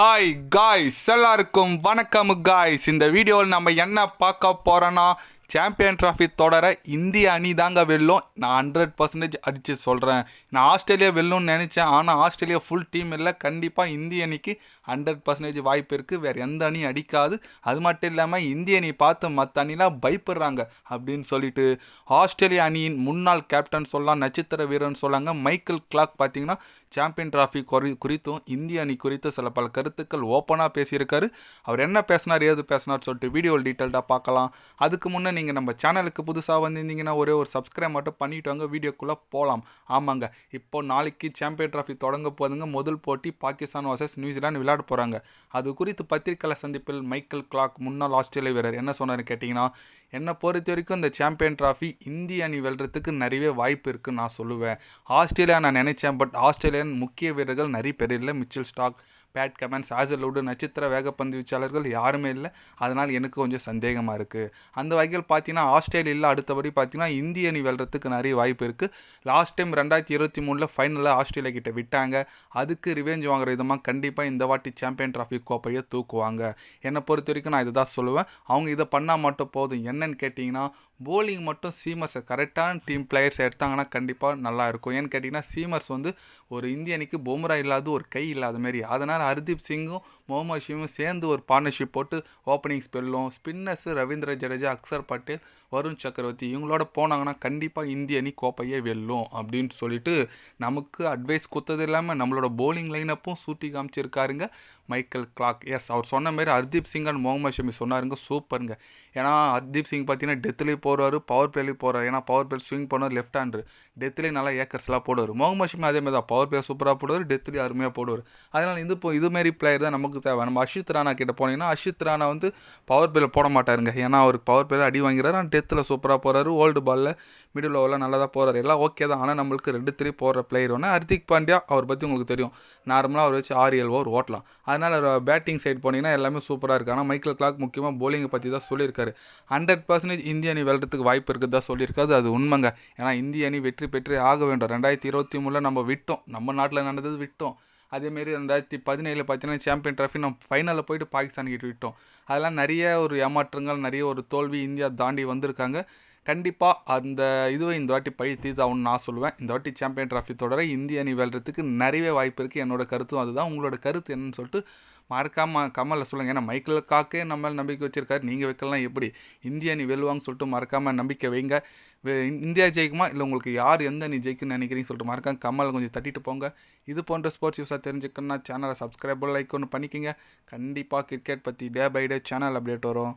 Hi guys எல்லாருக்கும் வணக்கம் guys இந்த வீடியோவில் நம்ம என்ன பார்க்க போகிறோன்னா சாம்பியன் ட்ராஃபி தொடர இந்திய அணி தாங்க வெல்லும். நான் ஹண்ட்ரட் பர்சன்டேஜ் அடித்து சொல்கிறேன் நான் ஆஸ்திரேலியா வெல்லும்னு நினச்சேன். ஆனால் ஆஸ்திரேலியா ஃபுல் டீம் இல்லை. கண்டிப்பாக இந்திய அணிக்கு ஹண்ட்ரட் பர்சன்டேஜ் வாய்ப்பு இருக்குது வேறு எந்த அணி அடிக்காது. அது மட்டும் இல்லாமல் இந்திய அணி பார்த்து மற்ற அணிலாம் பயப்படுறாங்க அப்படின்னு சொல்லிட்டு ஆஸ்திரேலிய அணியின் முன்னாள் கேப்டன் சொல்லலாம் நட்சத்திர வீரர்னு சொல்லாங்க. மைக்கேல் கிளாக் பார்த்தீங்கன்னா சாம்பியன் டிராஃபி குறி குறித்தும் இந்திய அணி குறித்து சில பல கருத்துக்கள் ஓப்பனாக பேசியிருக்காரு. அவர் என்ன பேசினார் ஏது பேசினார் சொல்லிட்டு வீடியோ டீட்டெயில்டாக பார்க்கலாம். அதுக்கு முன்னே நீங்கள் நம்ம சேனலுக்கு புதுசாக வந்திருந்தீங்கன்னா ஒரே ஒரு சப்ஸ்கிரைப் மட்டும் பண்ணிட்டு வாங்க வீடியோக்குள்ளே போகலாம் ஆமாங்க. இப்போ நாளைக்கு சாம்பியன் டிராஃபி தொடங்க போதுங்க. முதல் போட்டி பாகிஸ்தான் வர்சஸ் நியூசிலாந்து விளையாட போகிறாங்க அது குறித்து பத்திரிகையாளர் சந்திப்பில் மைக்கேல் கிளாக் முன்னாள் ஆஸ்திரேலிய வீரர் என்ன சொன்னார் கேட்டிங்கன்னா என்னை பொறுத்த வரைக்கும் இந்த சாம்பியன் ட்ராஃபி இந்திய அணி வெல்றதுக்கு நிறைய வாய்ப்பு இருக்குன்னு நான் சொல்லுவேன். ஆஸ்திரேலியா நான் நினச்சேன் பட் ஆஸ்திரேலியன் முக்கிய வீரர்கள் நிறைய பேர் இல்லை. மிச்சல் ஸ்டாக் பேட் கமெண்ட்ஸ் ஆசலோடு நட்சத்திர வேகப்பந்து வீச்சாளர்கள் யாருமே இல்லை. அதனால் எனக்கு கொஞ்சம் சந்தேகமாக இருக்குது அந்த வகையில் பார்த்தீங்கன்னா ஆஸ்திரேலியாவில் அடுத்தபடி பார்த்தீங்கன்னா இந்திய அணி வெல்றதுக்கு நிறைய வாய்ப்பு இருக்குது லாஸ்ட் டைம் ரெண்டாயிரத்தி இருபத்தி மூணில் ஃபைனலில் ஆஸ்திரேலியா கிட்ட விட்டாங்க. அதுக்கு ரிவெஞ்ச் வாங்குற விதமாக கண்டிப்பாக இந்த வாட்டி சாம்பியன் டிராஃபி கோப்பையை தூக்குவாங்க. என்னை பொறுத்த வரைக்கும் நான் இதை தான் சொல்லுவேன். அவங்க இதை பண்ணால் மட்டும் போதும். என்னன்னு கேட்டிங்கன்னா போலிங் மட்டும் சீமர்ஸை கரெக்டான டீம் பிளேயர்ஸ் எடுத்தாங்கன்னா கண்டிப்பாக நல்லா இருக்கும். ஏன்னு கேட்டிங்கன்னா சீமர்ஸ் வந்து ஒரு இந்திய அணிக்கு பொம்ரா இல்லாத ஒரு கை இல்லாத மாரி. அதனால் ஹர்தீப் சிங்கும் முகமது ஷியும் சேர்ந்து ஒரு பார்ட்னர்ஷிப் போட்டு ஓப்பனிங் ஸ்பெல்லும் ஸ்பின்னர்ஸ் ரவீந்திர ஜடேஜா அக்சர் பட்டேல் வருண் சக்கரவர்த்தி இவங்களோட போனாங்கன்னா கண்டிப்பாக இந்திய அணி கோப்பையே வெல்லும் அப்படின்னு சொல்லிட்டு நமக்கு அட்வைஸ் கொடுத்தது இல்லாமல் நம்மளோட போலிங் லைனப்பும் சூட்டி காமிச்சிருக்காருங்க. மைக்கேல் கிளாக் எஸ் அவர் சொன்ன மாதிரி ஹர்தீப் சிங் அண்ட் முகமது ஷமி சொன்னாருங்க. சூப்பருங்க ஏன்னா ஹர்தீப் சிங் பார்த்தீங்கன்னா டெத்துலேயும் போடுவார் பவர் பிளேலேயும் போகிறார் ஏன்னா பவர் பிளே ஸ்விங் பண்ணுவார் லெஃப்ட் ஹேண்டு டெத்துலேயும் நல்லா ஏக்கர்ஸ்லாம் போடுவார். முகமது ஷமி அதே மாதிரி தான். பவர் பிளே சூப்பராக போடுவார் டெத்துலேயும் அருமையாக போடுவார். அதனால் இது இப்போ இதுமாரி பிளேயர் தான் நமக்கு தேவை. நம்ம அஷித் ராணா கிட்ட போனீங்கன்னா அஷித் ராணா வந்து பவர் பிளே போட மாட்டாருங்க. ஏன்னா அவருக்கு பவர் பிளே அடி வாங்கிறாரு ஆனால் டெத்தில் சூப்பராக போகிறாரு ஓல்டு பாலில் மிடில் ஓவரில் நல்லா தான் போகிறார் எல்லாம் ஓகே தான். ஆனால் நம்மளுக்கு ரெண்டு த்ரீ போடுற பிளேயர் ஒன்று ஹர்திக் பாண்டியா. அவர் பற்றி உங்களுக்கு தெரியும். நார்மலாக அவர் வச்சு ஆறு ஏழு ஓவர் ஓட்டலாம். அதனால் பேட்டிங் சைடு போனீங்கன்னா எல்லாமே சூப்பராக இருக்குது ஆனால் மைக்கேல் கிளாக் முக்கியமாக போலிங்கை பற்றி தான் சொல்லியிருக்காரு. ஹண்ட்ரட் பர்சன்டேஜ் இந்திய அணி வெல்றதுக்கு வாய்ப்பு இருக்குது தான் சொல்லியிருக்காரு. அது உண்மைங்க. ஏன்னா இந்திய அணி வெற்றி பெற்றே ஆக வேண்டும். ரெண்டாயிரத்தி இருபத்தி மூணில் நம்ம விட்டோம். நம்ம நாட்டில் நடந்தது விட்டோம். அதேமாரி ரெண்டாயிரத்தி பதினேழில் பார்த்தீங்கன்னா சாம்பியன் ட்ராஃபி நம்ம ஃபைனலில் போயிட்டு பாகிஸ்தான் கிட்ட விட்டோம். அதெல்லாம் நிறைய ஒரு ஏமாற்றங்கள் நிறைய ஒரு தோல்வி இந்தியா தாண்டி வந்திருக்காங்க. கண்டிப்பாக அந்த இதுவை இந்த வாட்டி பழி தீர்த்தாகணும்னு நான் சொல்லுவேன். இந்த வாட்டி சாம்பியன் ட்ராஃபி தொடரை இந்திய அணி வெல்றதுக்கு நிறையவே வாய்ப்பு இருக்குது என்னோட கருத்தும் அதுதான். உங்களோட கருத்து என்னன்னு சொல்லிட்டு மறக்காமல் கமலில் சொல்லுங்கள் ஏன்னா மைக்கேல் காக்கே நம்ம நம்பிக்கை வச்சுருக்காரு. நீங்கள் வைக்கலாம் எப்படி? இந்திய அணி வெல்வாங்கன்னு சொல்லிட்டு மறக்காமல் நம்பிக்கை வைங்க. இந்தியா ஜெயிக்குமா? இல்லை உங்களுக்கு யார் எந்த அணி ஜெயிக்குன்னு நினைக்கிறீங்கன்னு சொல்லிட்டு மறக்காம கமல் கொஞ்சம் தட்டிட்டு போங்க. இது போன்ற ஸ்போர்ட்ஸ் யூஸாக தெரிஞ்சுக்கணும்னா சேனலை சப்ஸ்கிரைப் லைக் ஒன்று பண்ணிக்கோங்க. கண்டிப்பாக கிரிக்கெட் பற்றி day by day channel update வரும்.